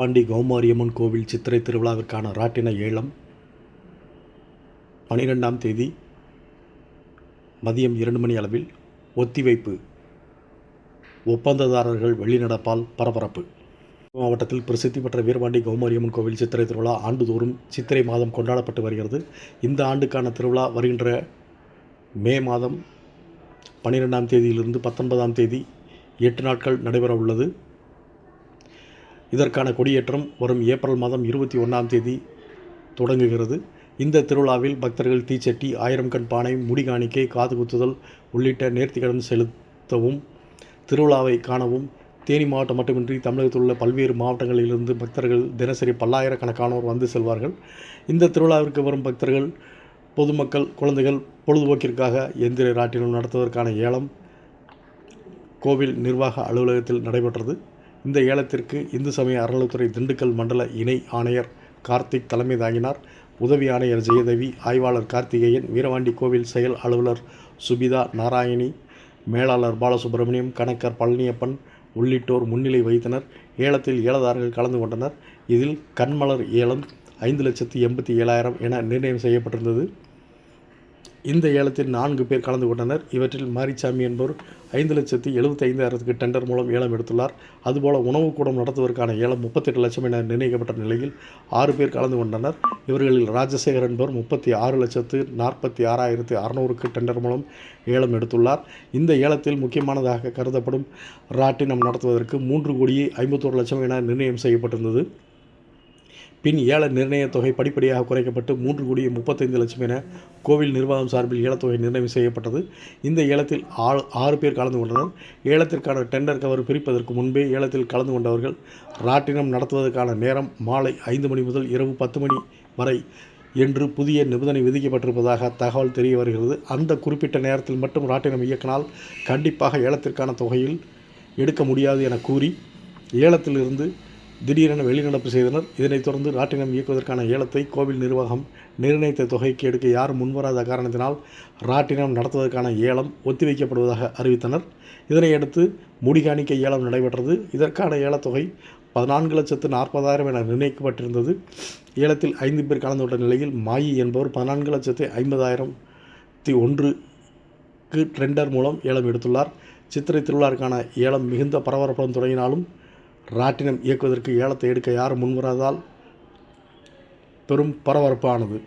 பாண்டி கௌமாரியம்மன் கோவில் சித்திரை திருவிழாவிற்கான ராட்டின ஏலம். பனிரெண்டாம் தேதி மதியம் இரண்டு மணி அளவில் ஒத்திவைப்பு. ஒப்பந்ததாரர்கள் வெளிநடப்பால் பரபரப்பு. மாவட்டத்தில் பிரசித்தி பெற்ற வீரபாண்டி கௌமாரியம்மன் கோவில் சித்திரை திருவிழா ஆண்டுதோறும் சித்திரை மாதம் கொண்டாடப்பட்டு வருகிறது. இந்த ஆண்டுக்கான திருவிழா வருகின்ற மே மாதம் பன்னிரெண்டாம் தேதியிலிருந்து பத்தொன்பதாம் தேதி எட்டு நாட்கள் நடைபெற உள்ளது இதற்கான கொடியேற்றம் வரும் ஏப்ரல் மாதம் இருபத்தி ஒன்றாம் தேதி தொடங்குகிறது. இந்த திருவிழாவில் பக்தர்கள் தீச்சட்டி ஆயிரம் கண் பானை முடிகாணிக்கை காது குத்துதல் உள்ளிட்ட நேர்த்திக்கடன் செலுத்தவும் திருவிழாவை காணவும் தேனி மாவட்டம் மட்டுமின்றி தமிழகத்தில் உள்ள பல்வேறு மாவட்டங்களிலிருந்து பக்தர்கள் தினசரி பல்லாயிரக்கணக்கானோர் வந்து செல்வார்கள். இந்த திருவிழாவிற்கு வரும் பக்தர்கள் பொதுமக்கள் குழந்தைகள் பொழுதுபோக்கிற்காக எந்திர ராட்டினம் நடத்துவதற்கான ஏலம் கோவில் நிர்வாக அலுவலகத்தில் நடைபெற்றது. இந்த ஏலத்திற்கு இந்து சமய அறநிலைத்துறை திண்டுக்கல் மண்டல இணை ஆணையர் கார்த்திக் தலைமை தாங்கினார். உதவி ஆணையர் ஜெயதேவி ஆய்வாளர் கார்த்திகேயன் வீரவாண்டி கோவில் செயல் அலுவலர் சுபிதா நாராயணி மேலாளர் பாலசுப்பிரமணியம் கணக்கர் பழனியப்பன் உள்ளிட்டோர் முன்னிலை வகித்தனர். ஏலத்தில் ஏலதாரர்கள் கலந்து கொண்டனர். இதில் கண்மலர் ஏலம் ஐந்து லட்சத்து எண்பத்தி ஏழாயிரம் என நிர்ணயம் செய்யப்பட்டிருந்தது. இந்த ஏலத்தில் நான்கு பேர் கலந்து கொண்டனர். இவற்றில் மாரிச்சாமி என்பவர் ஐந்து லட்சத்தி எழுபத்தி ஐந்தாயிரத்துக்கு டெண்டர் மூலம் ஏலம் எடுத்துள்ளார். அதுபோல உணவு கூடம் நடத்துவதற்கான ஏலம் முப்பத்தெட்டு லட்சம் என நிர்ணயிக்கப்பட்ட நிலையில் ஆறு பேர் கலந்து கொண்டனர். இவர்களில் ராஜசேகர் என்பவர் முப்பத்தி ஆறு லட்சத்து நாற்பத்தி ஆறாயிரத்து அறநூறுக்கு டெண்டர் மூலம் ஏலம் எடுத்துள்ளார். இந்த ஏலத்தில் முக்கியமானதாக கருதப்படும் ராட்டினம் நடத்துவதற்கு மூன்று கோடியே ஐம்பத்தோரு லட்சம் என நிர்ணயம் செய்யப்பட்டிருந்தது. பின் ஏல நிர்ணய தொகை படிப்படியாக குறைக்கப்பட்டு மூன்று கோடியே முப்பத்தைந்து லட்சம் என கோவில் நிர்வாகம் சார்பில் ஏலத்தொகை நிர்ணயம் செய்யப்பட்டது. இந்த ஏலத்தில் ஆறு ஆறு பேர் கலந்து கொண்டனர். ஏலத்திற்கான டெண்டர் கவர் பிரிப்பதற்கு முன்பே ஏலத்தில் கலந்து கொண்டவர்கள் ராட்டினம் நடத்துவதற்கான நேரம் மாலை ஐந்து மணி முதல் இரவு பத்து மணி வரை என்று புதிய நிபந்தனை விதிக்கப்பட்டிருப்பதாக தகவல் தெரிய வருகிறது. அந்த குறிப்பிட்ட நேரத்தில் மட்டும் ராட்டினம் இயக்கினால் கண்டிப்பாக ஏலத்திற்கான தொகையில் எடுக்க முடியாது என கூறி ஏலத்திலிருந்து திடீரென வெளிநடப்பு செய்தனர். இதனைத் தொடர்ந்து ராட்டினம் இயக்குவதற்கான ஏலத்தை கோவில் நிர்வாகம் நிர்ணயித்த தொகைக்கு எடுக்க யாரும் முன்வராத காரணத்தினால் ராட்டினம் நடத்துவதற்கான ஏலம் ஒத்திவைக்கப்படுவதாக அறிவித்தனர். இதனையடுத்து முடிகாணிக்கை ஏலம் நடைபெற்றது. இதற்கான ஏலத்தொகை பதினான்கு லட்சத்து நாற்பதாயிரம் என நிர்ணயிக்கப்பட்டிருந்தது. ஏலத்தில் ஐந்து பேர் கலந்து கொண்ட நிலையில் மாயி என்பவர் பதினான்கு லட்சத்து ஐம்பதாயிரத்தி ஒன்றுக்கு டெண்டர் மூலம் ஏலம் எடுத்துள்ளார். சித்திரை திருவிழாவிற்கான ஏலம் மிகுந்த பரபரப்புடன் தொடங்கினாலும் ராட்டினம் இயக்குவதற்கு ஏலத்தை எடுக்க யாரும் முன்வராதால் பெரும் பரபரப்பானது.